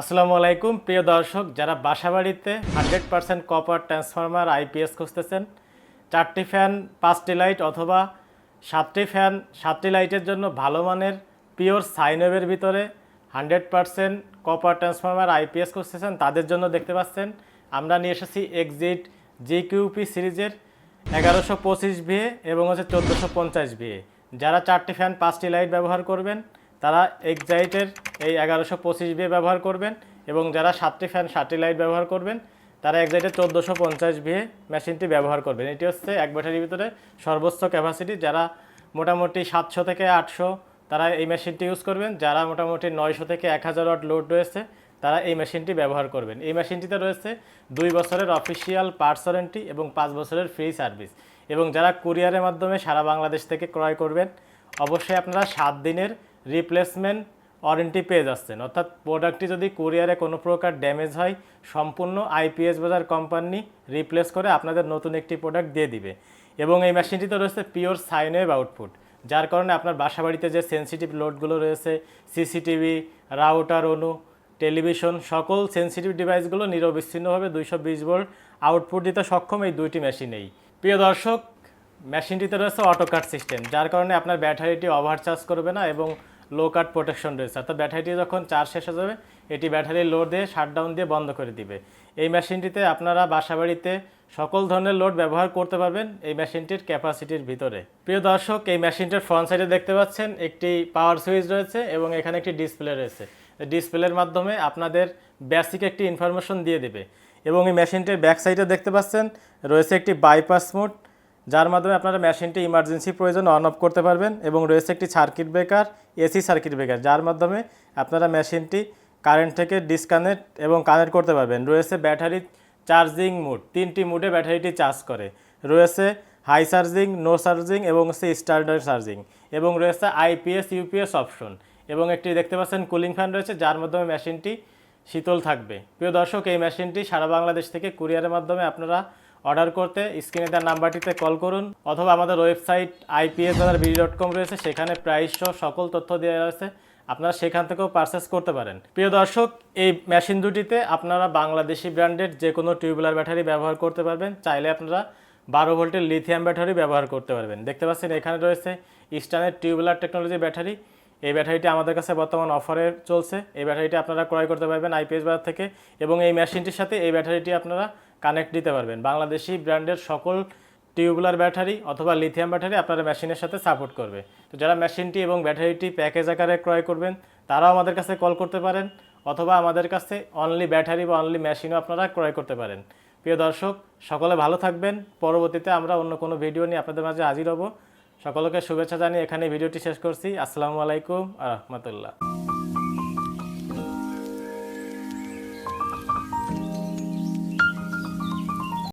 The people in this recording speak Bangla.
আসসালামু আলাইকুম, প্রিয় দর্শক, যারা বাসাবাড়িতে hundred percent copper transformer IPS খুঁজতেছেন, চারটি ফ্যান পাঁচটি লাইট অথবা সাতটি ফ্যান সাতটি লাইটের জন্য ভালো মানের পিওর সাইনওয়েভের ভিতরে hundred percent copper transformer IPS খুঁজতেছেন, তাদের জন্য দেখতে পাচ্ছেন, আমরা নিয়ে এসেছি এক্সিট জিকিউপি সিরিজের এগারোশো পঁচিশ ভিএ এবং হচ্ছে চোদ্দোশো পঞ্চাশ ভিএ যারা চারটি ফ্যান পাঁচটি লাইট ব্যবহার করবেন তারা এক্সাইটের এই এগারোশো পঁচিশ বিয়ে ব্যবহার করবেন এবং যারা সাতটি ফ্যান সাতটি লাইট ব্যবহার করবেন, তারা এক্সাইটের চোদ্দোশো পঞ্চাশ বিয়ে মেশিনটি ব্যবহার করবেন। এটি হচ্ছে এক ব্যাটারির ভিতরে সর্বোচ্চ ক্যাপাসিটি যারা মোটামুটি সাতশো থেকে আটশো, তারা এই মেশিনটি ইউজ করবেন। যারা মোটামুটি নয়শো থেকে এক হাজার ওয়াট লোড রয়েছে, তারা এই মেশিনটি ব্যবহার করবেন। এই মেশিনটিতে রয়েছে দুই বছরের অফিসিয়াল পার্টস ওয়ারেন্টি এবং পাঁচ বছরের ফ্রি সার্ভিস এবং যারা কুরিয়ারের মাধ্যমে সারা বাংলাদেশ থেকে ক্রয় করবেন, অবশ্যই আপনারা সাত দিনের রিপ্লেসমেন্ট ওয়ারেন্টি পেয়ে যাচ্ছেন। অর্থাৎ প্রোডাক্টটি যদি কুরিয়ারে কোনো প্রকার ড্যামেজ হয়, সম্পূর্ণ আইপিএস বাজার কোম্পানি রিপ্লেস করে আপনাদের নতুন একটি প্রোডাক্ট দিয়ে দিবে। এবং এই মেশিনটিতে রয়েছে পিওর সাইনওয়েভ আউটপুট যার কারণে আপনার বাসাবাড়িতে যে সেন্সিটিভ লোডগুলো রয়েছে সিসিটিভি রাউটার অনু টেলিভিশন সকল সেন্সিটিভ ডিভাইসগুলো নিরবিচ্ছিন্নভাবে দুইশো বিশ ভোল্ট আউটপুট দিতে সক্ষম এই দুইটি মেশিনেই প্রিয় দর্শক মেশিনটিতে রয়েছে অটো কাট সিস্টেম যার কারণে আপনার ব্যাটারিটি ওভারচার্জ করবে না এবং লো কাট প্রোটেকশন রয়েছে। অর্থাৎ ব্যাটারিটি যখন চার্জ শেষ হয়ে যাবে, এটি ব্যাটারি লোড দিয়ে শাটডাউন দিয়ে বন্ধ করে দিবে। এই মেশিনটিতে আপনারা বাসাবাড়িতে সকল ধরনের লোড ব্যবহার করতে পারবেন এই মেশিনটির ক্যাপাসিটির ভিতরে। প্রিয় দর্শক, এই মেশিনটির ফ্রন্ট সাইডে দেখতে পাচ্ছেন একটি পাওয়ার সুইচ রয়েছে এবং এখানে একটি ডিসপ্লে রয়েছে। ডিসপ্লের মাধ্যমে আপনাদের বেসিক একটি ইনফরমেশন দিয়ে দেবে। এবং এই মেশিনটির ব্যাক সাইডে দেখতে পাচ্ছেন, রয়েছে একটি বাইপাস মোড যার মাধ্যমে আপনারা মেশিনটি ইমার্জেন্সি প্রয়োজন অন অফ করতে পারবেন এবং রয়েছে একটি circuit breaker AC circuit breaker যার মাধ্যমে আপনারা মেশিনটি কারেন্ট থেকে ডিসকানেক্ট এবং কানেক্ট করতে পারবেন। রয়েছে ব্যাটারি চার্জিং মোড তিনটি মোডে ব্যাটারিটি চার্জ করে। রয়েছে হাই চার্জিং নো চার্জিং এবং হচ্ছে স্ট্যান্ডার্ড চার্জিং এবং রয়েছে আইপিএস ইউপিএস অপশন এবং একটি দেখতে পাচ্ছেন কুলিং ফ্যান রয়েছে, যার মাধ্যমে মেশিনটি শীতল থাকবে। প্রিয় দর্শক, এই মেশিনটি সারা বাংলাদেশ থেকে কুরিয়ারের মাধ্যমে আপনারা অর্ডার করতে, স্ক্রিনে দেওয়ার নাম্বারটিতে কল করুন অথবা আমাদের website IPS bazaar BD dot com রয়েছে, সেখানে প্রাইস সহ সকল তথ্য দেওয়া রয়েছে আপনারা সেখান থেকেও পারচেস করতে পারেন। প্রিয় দর্শক, এই মেশিন দুটিতে আপনারা বাংলাদেশি ব্র্যান্ডের যে কোনো টিউবুলার ব্যাটারি ব্যবহার করতে পারবেন। চাইলে আপনারা বারো ভোল্টের লিথিয়াম ব্যাটারি ব্যবহার করতে পারবেন। দেখতে পাচ্ছেন এখানে রয়েছে ইস্টার্নের টিউবুলার টেকনোলজি ব্যাটারি এই ব্যাটারিটি আমাদের কাছে বর্তমান অফারে চলছে। এই ব্যাটারিটি আপনারা ক্রয় করতে পারবেন আইপিএস বাজার থেকে এবং এই মেশিনটির সাথে এই ব্যাটারিটি আপনারা কানেক্ট দিতে পারবেন। বাংলাদেশি ব্র্যান্ডের সকল টিউবুলার ব্যাটারি অথবা লিথিয়াম ব্যাটারি আপনারা মেশিনের সাথে সাপোর্ট করবে। তো যারা মেশিনটি এবং ব্যাটারিটি প্যাকেজ আকারে ক্রয় করবেন, তারাও আমাদের কাছে কল করতে পারেন অথবা আমাদের কাছে অনলি ব্যাটারি বা অনলি মেশিনও আপনারা ক্রয় করতে পারেন। প্রিয় দর্শক, সকলে ভালো থাকবেন। পরবর্তীতে আমরা অন্য কোনো ভিডিও নিয়ে আপনাদের মাঝে হাজির হব। সকলকে শুভেচ্ছা জানিয়ে এখানে ভিডিওটি শেষ করছি। আসসালামু আলাইকুম আ রহমতুল্লাহ।